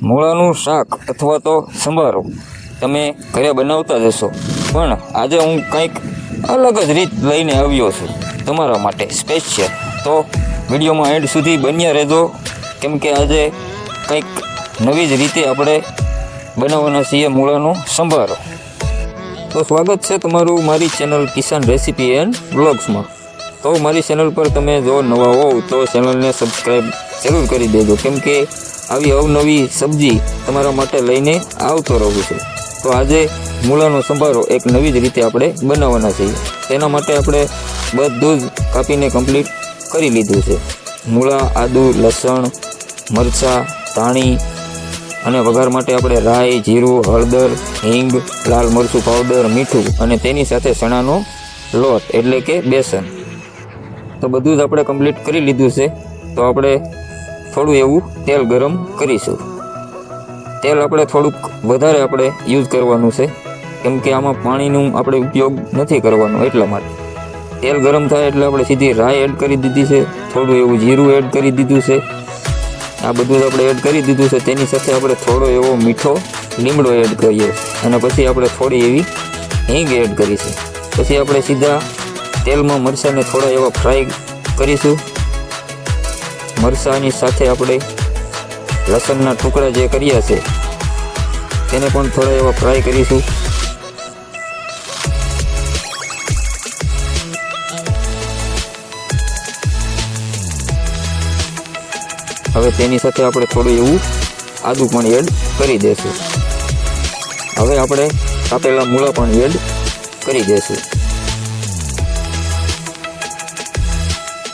મૂળાનું શાક અથવા તો સંભારો તમે ઘરે બનાવતા જ હશો. પણ આજે હું કંઈક અલગ જ રીત લઈને આવ્યો છું તમારા માટે સ્પેશિયલ તો વિડીયોમાં એન્ડ સુધી બન્યા રહેજો. કેમ કે આજે કંઈક નવી જ રીતે આપણે બનાવવાના છીએ મૂળાનો સંભારો. તો સ્વાગત છે તમારું મારી ચેનલ કિસાન રેસીપી એન્ડ બ્લોગ્સમાં તો મારી ચેનલ પર તમે જો નવા હોવ તો ચેનલને સબસ્ક્રાઈબ જરૂર કરી દેજો. કેમ કે આવી અવનવી સબ્જી તમારા માટે લઈને આવતો રહું છું. તો આજે મૂળાનો સંભારો એક નવી જ રીતે આપણે બનાવવાના છીએ. તેના માટે આપણે બધું જ કાપીને કમ્પ્લીટ કરી લીધું છે. મૂળા, આદુ, લસણ, મરચાં, ધાણી અને વઘાર માટે આપણે રાઈ, જીરું, હળદર, હિંગ, લાલ મરચું, પાવડર, મીઠું અને તેની સાથે ચણાનો લોટ એટલે કે બેસન. તો બધું જ આપણે કમ્પ્લીટ કરી લીધું છે. તો આપણે થોડું એવું તેલ ગરમ કરીશું. તેલ આપણે થોડુંક વધારે આપણે યુઝ કરવાનું છે. કેમ કે આમાં પાણીનું આપણે ઉપયોગ નથી કરવાનો એટલા માટે. તેલ ગરમ થાય એટલે આપણે સીધી રાઈ એડ કરી દીધી છે. થોડું એવું જીરું એડ કરી દીધું છે. આ બધું આપણે એડ કરી દીધું છે. તેની સાથે આપણે થોડો એવો મીઠો લીમડો એડ કરીએ. અને પછી આપણે થોડી એવી હિંગ એડ કરીશું. પછી આપણે સીધા તેલમાં મરચાંને થોડા એવા ફ્રાય કરીશું. મરચાંની સાથે આપણે લસણના ટુકડા જે કર્યા છે, તેને પણ થોડા એવા ફ્રાય કરીશું. હવે તેની સાથે આપણે થોડું એવું આદું પણ એડ કરી દઈશું. હવે આપણે કાપેલા મૂળા પણ એડ કરી દઈશું.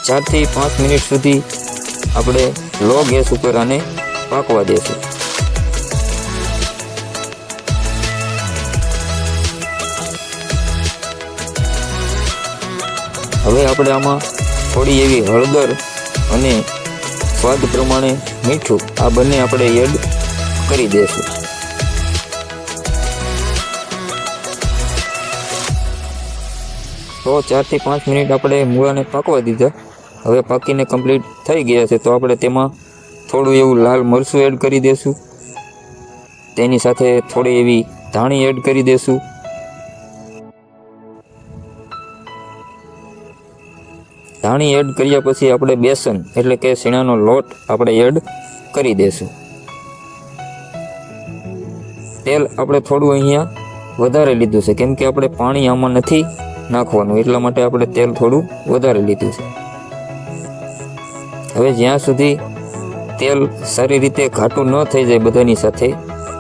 ચારથી પાંચ મિનિટ સુધી આપણે લો ગેસ ઉપર આને પાકવા દેશું. હવે આપણે આમાં થોડી એવી હળદર અને સ્વાદ પ્રમાણે મીઠું, આ બંને આપણે એડ કરી દઈશું તો ચારથી પાંચ મિનિટ આપણે મૂળાને પાકવા દીધા. હવે પાકીને કમ્પ્લીટ થઈ ગયા છે, તો આપણે તેમાં થોડું એવું લાલ મરચું એડ કરી દઈશું તેની સાથે થોડી એવી ધાણી એડ કરી દઈશું ધાણી એડ કર્યા પછી આપણે બેસન, એટલે કે શીણાનો લોટ આપણે એડ કરી દઈશું તેલ આપણે થોડું અહીંયા વધારે લીધું છે, કેમ કે આપણે પાણી આમાં નથી નાખવાનું, એટલા માટે આપણે તેલ થોડું વધારે લીધું છે. હવે જ્યાં સુધી તેલ સારી રીતે ઘાટું ન થઈ જાય બધાની સાથે,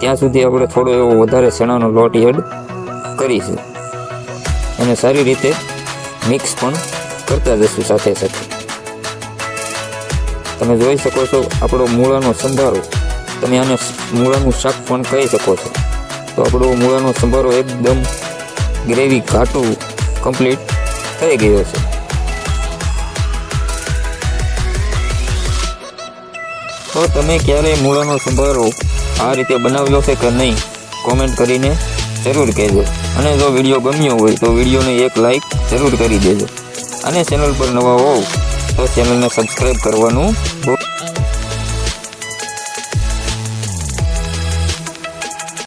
ત્યાં સુધી આપણે થોડો એવો વધારે ચણાનો લોટ એડ કરીશું. અને સારી રીતે મિક્સ પણ કરતા જશું સાથે સાથે. તમે જોઈ શકો છો આપણો મૂળાનો સંભારો. તમે આને મૂળાનું શાક પણ કહી શકો છો. તો આપણો મૂળાનો સંભારો એકદમ ગ્રેવી ઘાટું કમ્પ્લીટ થઈ ગયો છે. તો તમે ક્યારે મૂળાનો સંભારો આ રીતે બનાવ્યો છે કે નહીં કોમેન્ટ કરીને જરૂર કહેજો. અને જો વીડિયો ગમ્યો હોય તો વિડીયોને એક લાઈક જરૂર કરી દેજો. અને ચેનલ પર નવા હોવ તો ચેનલને સબસ્ક્રાઈબ કરવાનું